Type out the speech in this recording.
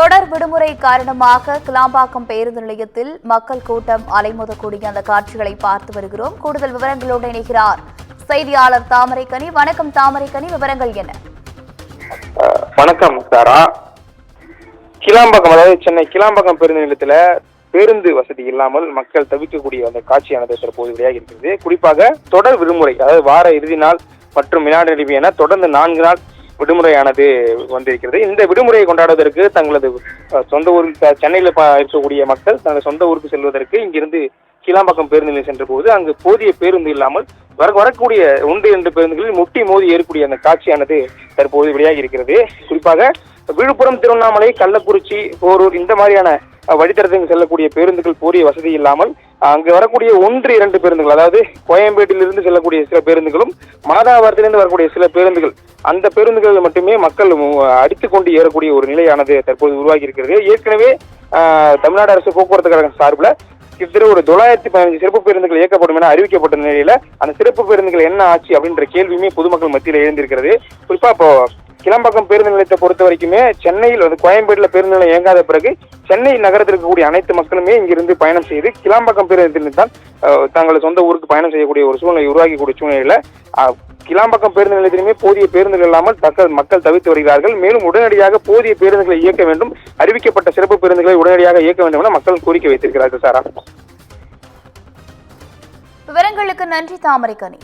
தொடர் விடுமுறை காரணமாக கிளாம்பாக்கம் பேருந்து நிலையத்தில் மக்கள் கூட்டம் அலைமோதக்கூடிய அந்த காட்சிகளை பார்த்து வருகிறோம். கூடுதல் விவரங்களோடு இணைகிறார். செய்தியாளர் தாமரைக்கனி வணக்கம் தாமரைக்கனி விவரங்கள் என்ன? வணக்கம் சாரா. கிளாம்பாக்கம் அதாவது சென்னை கிளாம்பாக்கம் பேருந்து நிலையத்தில் பேருந்து வசதி இல்லாமல் மக்கள் தவிக்கக்கூடிய அந்த காட்சியானது தற்போது வெளியாகி இருக்கிறது. குறிப்பாக தொடர் விடுமுறை அதாவது வார இறுதி நாள் மற்றும் வினாடி என தொடர்ந்து நான்கு நாள் விடுமுறையானது வந்திருக்கிறது. இந்த விடுமுறையை கொண்டாடுவதற்கு தங்களது சொந்த ஊருக்கு த- சென்னையில் இருக்கக்கூடிய மக்கள் தங்கள் சொந்த ஊருக்கு செல்வதற்கு இங்கிருந்து கீழாம்பாக்கம் பேருந்து நிலையம் சென்ற போது அங்கு போதிய பேருந்து இல்லாமல் வர வரக்கூடிய ஒன்று இரண்டு பேருந்துகளில் முட்டி மோதி ஏறக்கூடிய அந்த காட்சியானது தற்போது வெளியாகி இருக்கிறது. குறிப்பாக விழுப்புரம் திருவண்ணாமலை கள்ளக்குறிச்சி போரூர் இந்த மாதிரியான வழித்தடத்துக்கு செல்லக்கூடிய பேருந்துகள் போரிய வசதி இல்லாமல் அங்கு வரக்கூடிய ஒன்று இரண்டு பேருந்துகள் அதாவது கோயம்பேட்டிலிருந்து செல்லக்கூடிய சில பேருந்துகளும் மாதாவரத்திலிருந்து வரக்கூடிய சில பேருந்துகள் அந்த பேருந்துகள் மட்டுமே மக்கள் அடித்துக்கொண்டு ஏறக்கூடிய ஒரு நிலையானது தற்போது உருவாகி இருக்கிறது ஏற்கனவே தமிழ்நாடு அரசு போக்குவரத்து கழகம் சார்பில் கிட்டத்தட்ட ஒரு தொள்ளாயிரத்தி பதினஞ்சு சிறப்பு பேருந்துகள் இயக்கப்படும் என அறிவிக்கப்பட்ட நிலையில அந்த சிறப்பு பேருந்துகள் என்ன ஆச்சு அப்படின்ற கேள்வியுமே பொதுமக்கள் மத்தியில் எழுந்திருக்கிறது. குறிப்பா இப்போ கிளம்பாக்கம் பேருந்து நிலையத்தை பொறுத்த வரைக்குமே சென்னையில் வந்து கோயம்பேடுல பேருந்து நிலையம் இயங்காத பிறகு சென்னை நகரத்தில் இருக்கக்கூடிய அனைத்து மக்களுமே இங்கிருந்து பயணம் செய்து கிளாம்பாக்கம் பேருந்து தான் அஹ், தங்கள் சொந்த ஊருக்கு பயணம் செய்யக்கூடிய ஒரு சூழ்நிலை உருவாக்கக்கூடிய சூழ்நிலையில அஹ், கிளாம்பாக்கம் பேருந்து நிலையத்திலுமே போதிய பேருந்துகள் இல்லாமல் தக்க மக்கள் தவித்து வருகிறார்கள். மேலும் உடனடியாக போதிய பேருந்துகளை இயக்க வேண்டும். அறிவிக்கப்பட்ட சிறப்பு பேருந்துகளை உடனடியாக இயக்க வேண்டும் என மக்கள் கோரிக்கை வைத்திருக்கிறார்கள் சாரா. விவரங்களுக்கு நன்றி தாமரைக்கனி